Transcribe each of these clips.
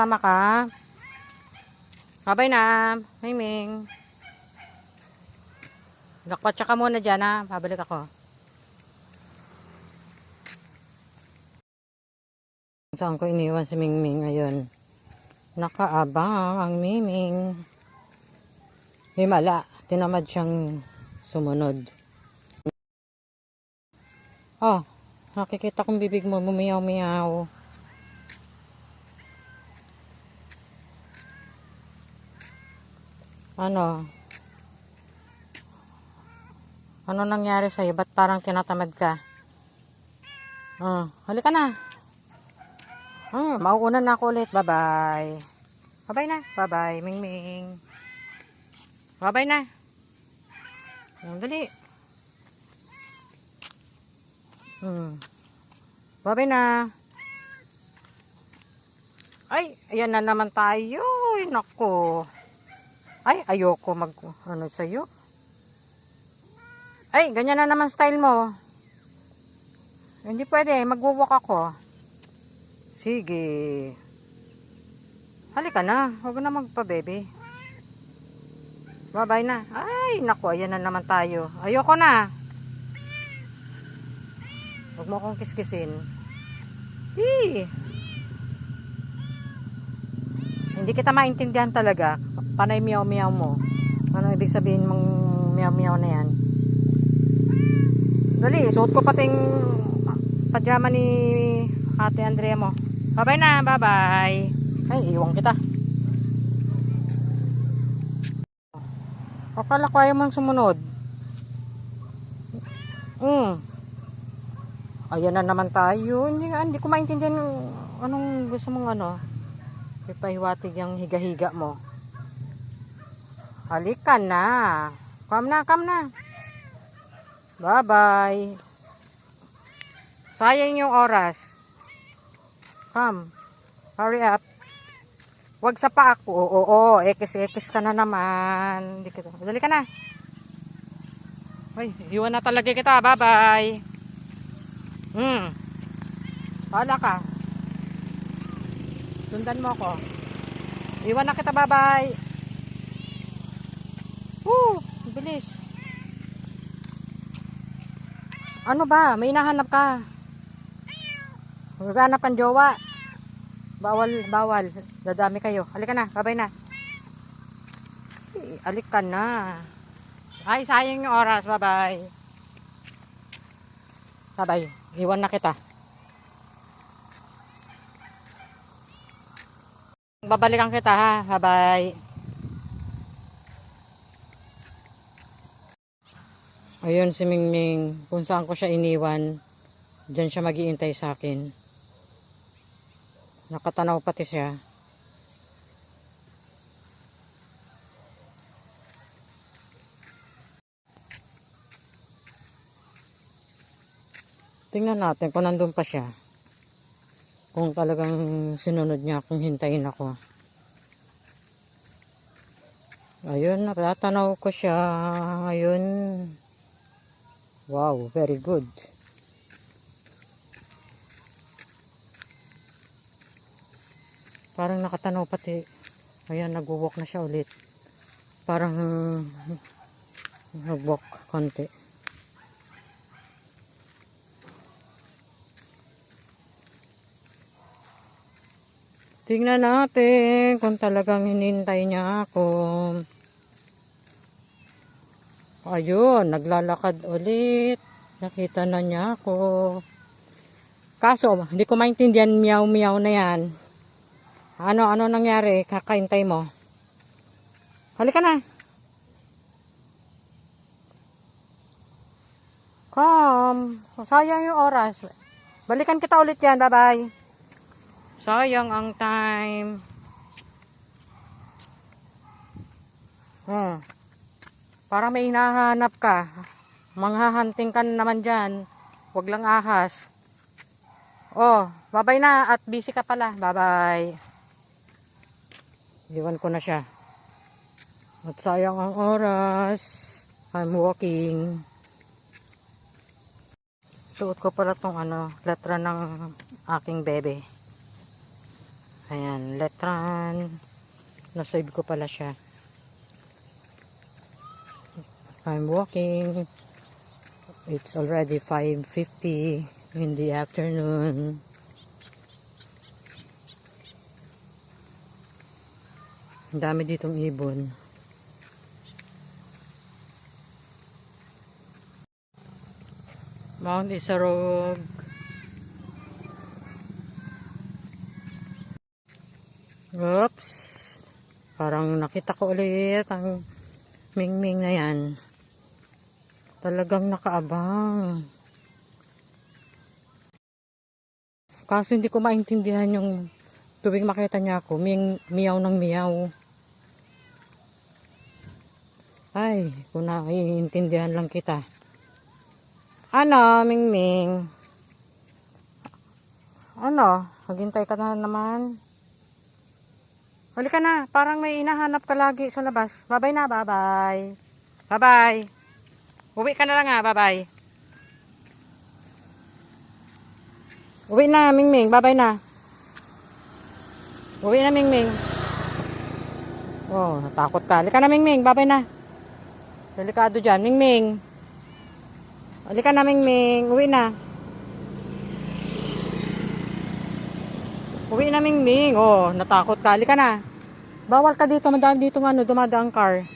Tama ka. Babay na. Miming. Lakpatsa ka muna dyan ha. Babalik ako. Saan ko iniwan si Mingming ngayon? Nakaabang ang Miming. Himala. Tinamad siyang sumunod. Oh, nakikita kong bibig mo mumiyaw-miyaw. Ano? Ano nangyari sa'yo? Ba't parang tinatamad ka? Oh, halika na. Hmm, mauuna na ako ulit. Bye-bye. Bye-bye na. Bye-bye, Ming-Ming. Bye-bye na. Hmm, dali. Hmm. Bye-bye na. Ay, ayan na naman tayo. Ay, nako. Ay, ayoko mag, ano sa'yo. Ay, ganyan na naman style mo. Hindi pwede, magwawak ako. Sige. Halika na, huwag na magpa-baby. Bye-bye na. Ay, naku, ayan na naman tayo. Ayoko na. Huwag mo akong kiskisin. Hii. Hindi kita maintindihan talaga. Panay miyaw-miyaw mo. Ano ibig sabihin mong miyaw-miyaw na yan? Dali, suot ko pating pajama ni ate Andrea mo. Bye-bye na, bye-bye. Ay, iwan kita. Akala ko ayaw mong sumunod. Mm. Ayan na naman tayo. Hindi, hindi ko maintindihan anong gusto mong ano. Ipahiwatig yung higa-higa mo. Halika na. Come na, come na. Bye-bye. Sayang yung oras. Come. Hurry up. Wag sa pa ako. Oo, oo. Ekis-ekis ka na naman. Hindi dali ka na. Ay, iwan na talaga kita. Bye-bye. Hmm. Wala ka. Sundan mo ako. Iwan na kita. Bye-bye. Bilis. Ano ba? May hinahanap ka. Maghanap ang jowa. Bawal, bawal. Dadami kayo. Halika na. Babay na. Eh, Alik ka na. Ay, sayang yung oras. Bye-bye. Bye-bye. Iwan na kita. Babalikan kita ha. Bye-bye. Ayun si Mingming. Kung saan ko siya iniwan, dyan siya mag-iintay sa akin. Nakatanaw pati siya. Tingnan natin kung nandun pa siya. Kung talagang sinunod niya kung hintayin ako. Ayun, natatanaw ko siya. Ayun. Wow, very good. Parang nakatanaw pati. Ayan, nag-walk na siya ulit. Parang nag-walk konti. Tingnan natin kung talagang hinintay niya ako. Ayun, naglalakad ulit. Nakita na niya ako. Kaso, hindi ko maintindihan miyaw-miyaw na yan. Ano, ano nangyari? Kakaintay mo. Halika na. Come. Sayang yung oras. Balikan kita ulit yan. Bye-bye. Sayang ang time. Hmm. Para may hinahanap ka. Manghahanting ka na naman dyan. Huwag lang ahas. Oh, babay na at busy ka pala. Bye-bye. Iwan ko na siya. At sayang ang oras. I'm walking. Suot ko pala tong ano, letra ng aking bebe. Ayan, letran. Nasave ko pala siya. I'm walking. It's already 5.50 in the afternoon. Ang dami ditong ibon. Mount Isarog. Oops. Parang nakita ko ulit ang mingming na yan. Talagang nakaabang. Kaso hindi ko maintindihan yung tuwing makita niya ako, ming, miyaw ng miyaw. Ay, kung naiintindihan lang kita. Ano, Mingming? Ano? Maghintay ka na naman. Halika na. Parang may inahanap ka lagi sa labas. Bye-bye na. Bye-bye. Bye-bye. Uwi ka na lang ha. Bye-bye. Uwi na, Mingming. Bye-bye na. Uwi na, Mingming. Oh, natakot ka. Halika na, Mingming. Bye-bye na. Delikado dyan. Mingming. Halika na, Mingming. Uwi na. Uwi na, Mingming. Oh, natakot ka. Halika na. Bawal ka dito. Madami dito ano, dumadaang car.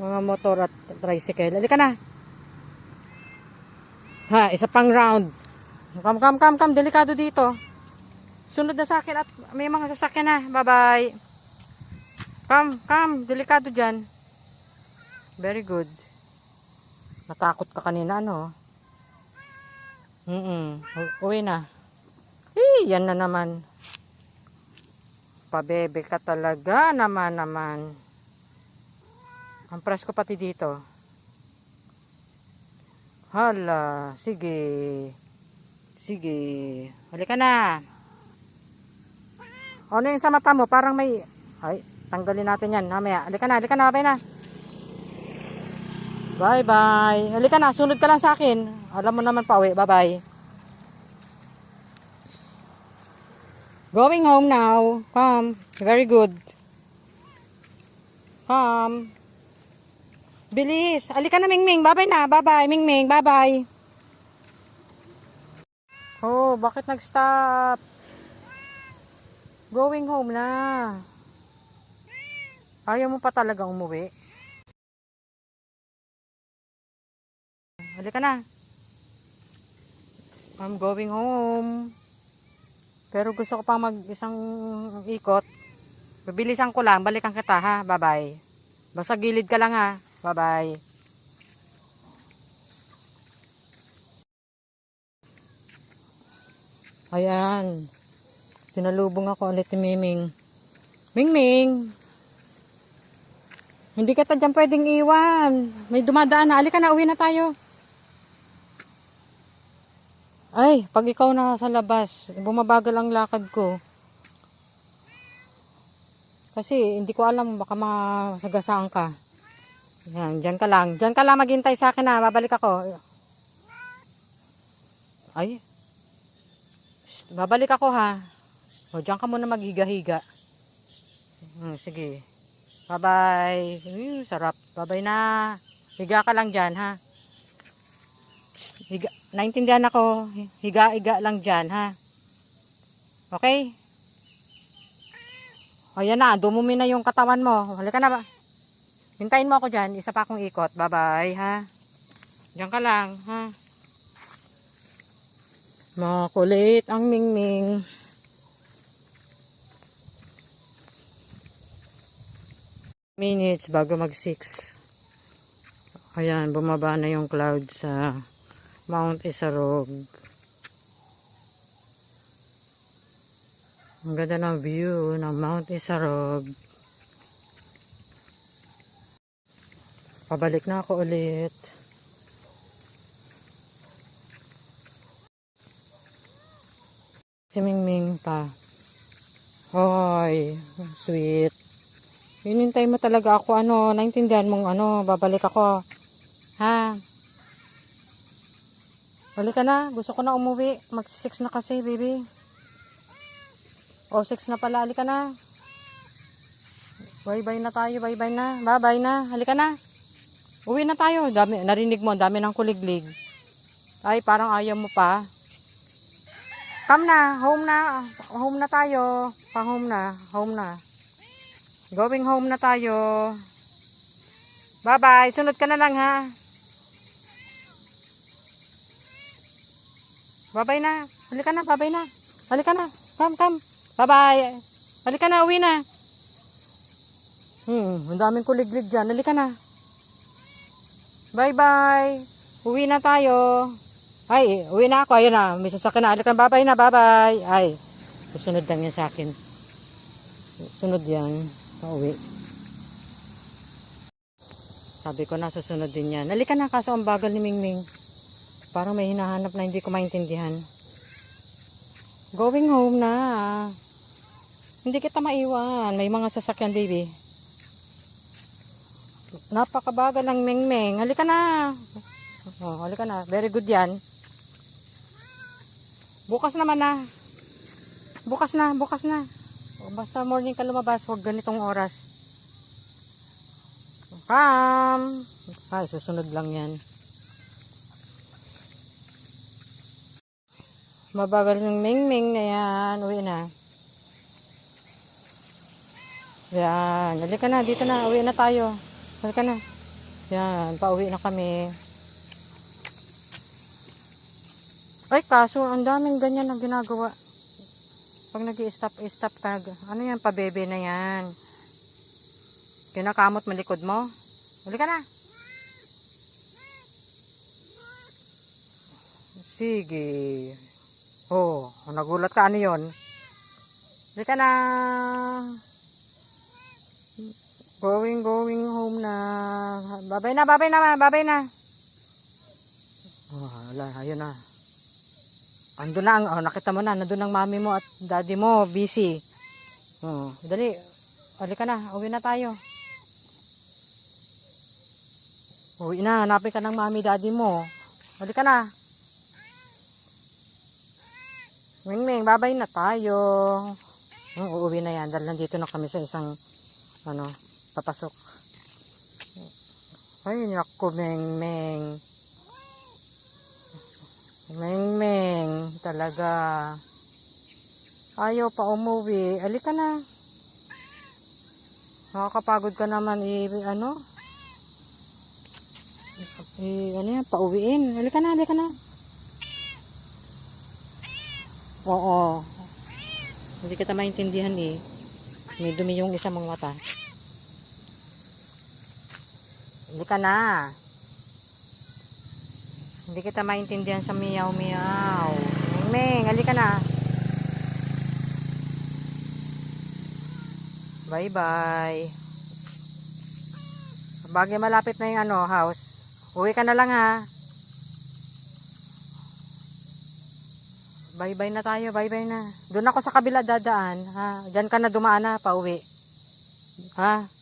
Mga motor at tricycle. Halika na. Ha, isa pang round. Come, come, come, come. Delikado dito. Sunod na sa akin at may mga sasakyan na. Bye-bye. Come, come. Delikado dyan. Very good. Natakot ka kanina, ano? Mm U- Uwi na. Eh, yan na naman. Pabebe ka talaga naman naman. Ang presko pati dito. Hala, sige. Sige. Halika na. Ano yung sa mata mo? Parang may... Ay, tanggalin natin yan. Mamaya. Halika na, halika na, babay na. Bye bye. Halika na, sunod ka lang sa akin. Alam mo naman pa uwi. Bye bye. Going home now. Come. Very good. Come. Bilis. Halika na, Mingming. Bye bye na. Bye bye, Mingming. Bye bye. Oh, bakit nag-stop? Going home na. Ayaw mo pa talaga umuwi? Halika na. I'm going home. Pero gusto ko pang mag isang ikot. Bibilisan ko lang. Balikan kita ha. Bye-bye. Basta gilid ka lang ha. Bye-bye. Ayan. Tinalubong ako ulit ni Miming. Mingming! Hindi kita dyan pwedeng iwan. May dumadaan na. Alika na, uwi na tayo. Ay, pag ikaw na sa labas, bumabagal ang lakad ko. Kasi hindi ko alam, baka masagasaan ka. Yan, dyan ka lang. Dyan ka lang maghintay sa akin na. Babalik ako. Ay. Shh, babalik ako ha. O, dyan ka muna maghiga-higa. Hmm, sige. Bye-bye. Hmm, sarap. Bye-bye na. Higa ka lang dyan, ha? Higa. Naintindihan ako. Higa-higa lang dyan, ha? Okay? O, yan na. Dumumi na yung katawan mo. Halika na ba? Hintayin mo ako dyan. Isa pa akong ikot. Bye-bye, ha? Diyan ka lang, ha? Makulit ang mingming. minutes bago mag 6 ayan bumaba na yung cloud sa Mount Isarog ang ganda ng view ng Mount Isarog pabalik na ako ulit si Mingming pa Hoy, sweet. Hinintay mo talaga ako, ano, naintindihan mong, ano, babalik ako. Ha? Balik ka na, gusto ko na umuwi. Mag-6 na kasi, baby. O, 6 na pala. Halika na. Bye-bye na tayo. Bye-bye na. Bye-bye na. Halika na. Uwi na tayo. Dami, narinig mo, dami ng kuliglig. Ay, parang ayaw mo pa. Come na. Home na. Home na tayo. Pa-home na. Home na. Going home na tayo. Bye-bye. Sunod ka na lang ha. Bye-bye na. Halika na. Bye-bye na. Halika na. Come, come. Bye-bye. Halika na. Uwi na. Hmm, ang daming kuliglig dyan. Halika na. Bye-bye. Uwi na tayo. Ay, uwi na ako. Ayun na. May sasakyan na. Halika na. Bye-bye na. Bye-bye. Ay, susunod lang yan sa akin. Sunod yan. Pauwi. Sabi ko na, susunod din yan. Halika na. Kaso ang bagal ni Mingming. Parang may hinahanap na hindi ko maintindihan. Going home na. Hindi kita maiwan. May mga sasakyan, baby. Napakabagal ng Mingming. Halika na. Oh, halika na. Very good yan. Bukas naman na. Bukas na, bukas na. Basta morning ka lumabas, huwag ganitong oras. Come. Ay, susunod lang yan. Mabagal ng mingming na yan. Uwi na. Yan. Halika na. Dito na. Uwi na tayo. Halika na. Yan. Pauwi na kami. Ay, kaso ang daming ganyan na ginagawa. Pag nag stop stop ka, ano yan, pabebe na yan. Kinakamot mo likod mo. Halika na. Sige. Oh, nagulat ka. Ano yon? Halika na. Going, going home na. Babay na, babay na, babay na. Oh, wala, ayun na. Ando na, oh, nakita mo na, nandun ang mami mo at daddy mo, busy. Oh, dali, halika na, uwi na tayo. Uwi na, hanapin ka ng mami, daddy mo. Halika na. Ming-ming, babay na tayo. Hmm, uuwi na yan, dahil nandito na kami sa isang, ano, papasok. Ay, naku, Ming-ming. Meng-meng, talaga. Ayaw pa umuwi. Alika na. Nakakapagod ka naman i ano? I ano yan, pauwiin. Alika na, alika na. Oo. Hindi kita maintindihan eh. May dumi yung isa mong mata. Alika na. Hindi kita maintindihan sa miyaw miyaw. Meng, halika na. Bye bye. Bagay malapit na yung ano, house. Uwi ka na lang ha. Bye bye na tayo, bye bye na. Doon ako sa kabila dadaan, ha. Diyan ka na dumaan na, pauwi. Ha?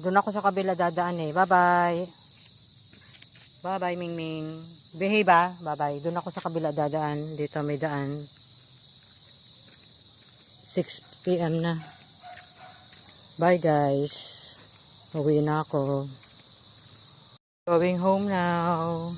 Doon ako sa kabila dadaan eh. Bye bye. Bye-bye, Ming Ming. Behave ah. Bye-bye. Doon ako sa kabila dadaan. Dito may daan. 6 p.m. na. Bye, guys. Uwi na ako. Going home now.